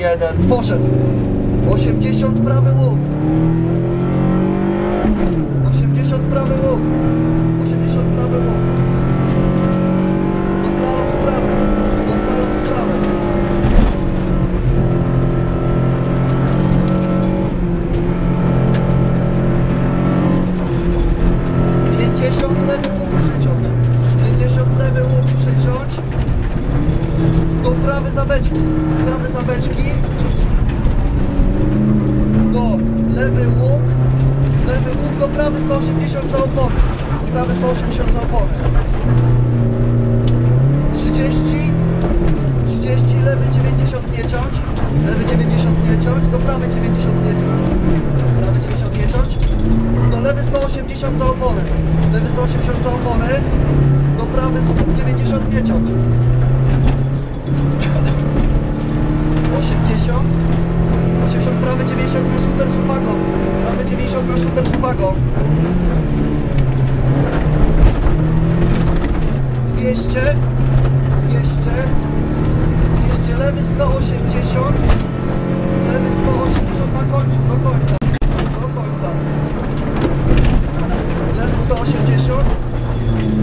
2, 1, poszedł. 80 prawy łuk. 80 prawy łuk. 80 prawy łuk. Dostałem sprawę. Dostałem sprawę. Pięćdziesiąt lewy łuk przyciąć. 50 lewy łuk przyciąć. Do prawy zabeczki. Prawy zabeczki. Do lewy łuk. Lewy łuk do prawy 180 za opony. Do prawy 180 za opony. 30. 30 lewy 90 nie ciąć. Lewy 90 nie ciąć. Do prawy 90 nie ciąć. Prawy 90 nie ciąć. Do lewy 180 za opony. Lewy 180 za opony. Do prawy 90 nie ciąć. 80 80 prawy 90 na shooter z uwagą. Prawy 90 na shooter z uwagą 200 200 200 lewy 180 lewy 180 na końcu do końca do końca lewy 180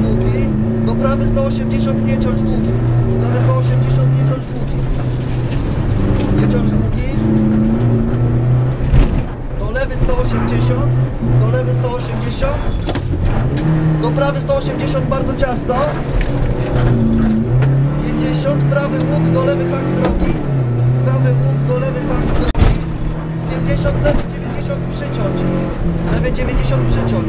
długi do prawy 180 nie ciąć długi. Prawy 180 nie ciąć długi. Nie ciąć długi. Do lewy 180 do lewy 180 do prawy 180 bardzo ciasno. 50 prawy łuk do lewy hak z drogi. Prawy łuk do lewy hak z drogi. 50 lewy 90 przyciąć. Lewy 90 przyciąć